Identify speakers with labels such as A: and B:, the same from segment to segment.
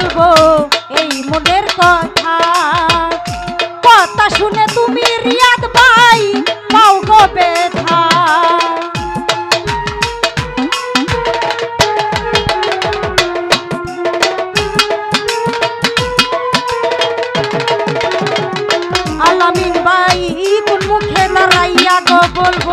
A: বলব এই মনের কথা। কথা শুনে তুমি রিয়াদ ভাই, পাও গো বেধা আলামিন ভাই, কোন মুখে দাঁড়াইয়া গো বলব?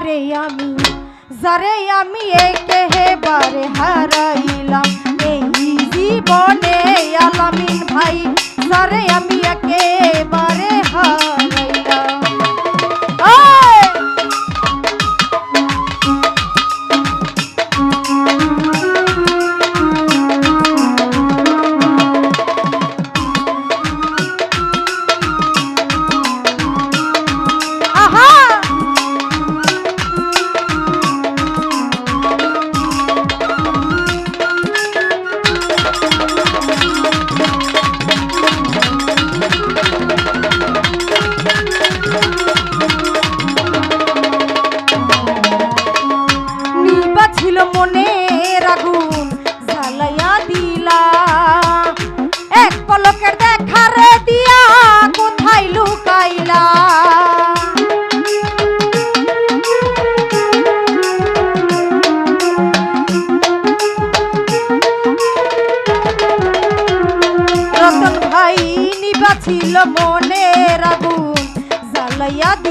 A: যারে আমি যারে আমি একেবারে হারাইলাম। এই জীবনে আলামিন ভাই যারে আমি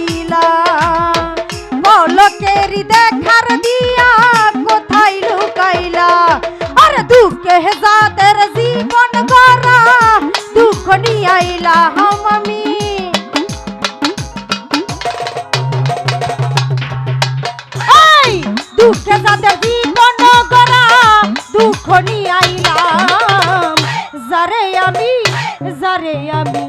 A: দিলা। পলকেরি দেখার দিয়া কোথায় লুকাইলা? আর দুঃখে যাদের জীবন গড়া, দুঃখ নিয়ে আইলা হাম আমি। দুঃখে যাদের জীবন গড়া, দুঃখ নিয়ে আইলাম। যারে আমি যারে আমি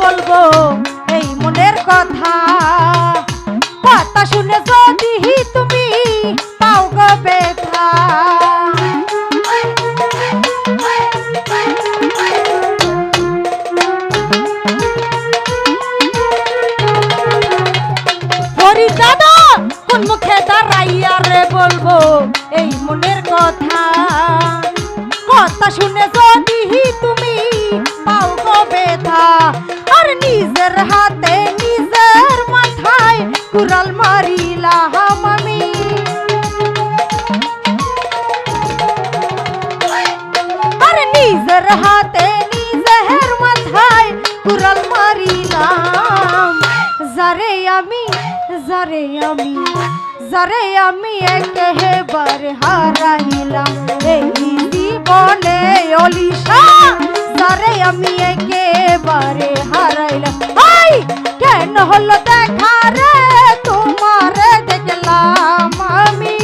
A: বলব, এই মনের কথা। কথা শুনে যদি তুমি পাও গো কোন মুখে দাঁড়াইয়া রে বলব, এই মনের কথা। কথা শুনে যদি তুমি পাও গো আর নিজের হাতে নিজের মাথায় কুড়াল মারিলাম আমি। আর নিজের হাতে নিজের মাথায় কুড়াল মারিলাম। যারে আমি যারে আমি যারে আমি একেবার হারাইলাম। এই জীবনে অলিশা, যারে আমি একেবারে হারাইলাম হাই, কেন হলো দেখা রে? তোমারে দেখলাম আমি।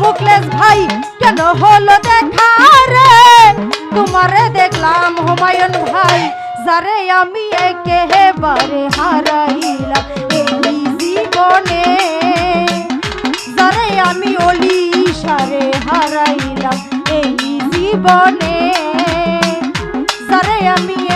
A: মুকলেশ ভাই, কেন হলো দেখা রে? তোমারে দেখলাম হুমায়ুন ভাই, যারে আমি একেবারে হারাইলাম এই জীবনে। যারে আমি অলি সারে হারাইলাম জীবনে যারে আমি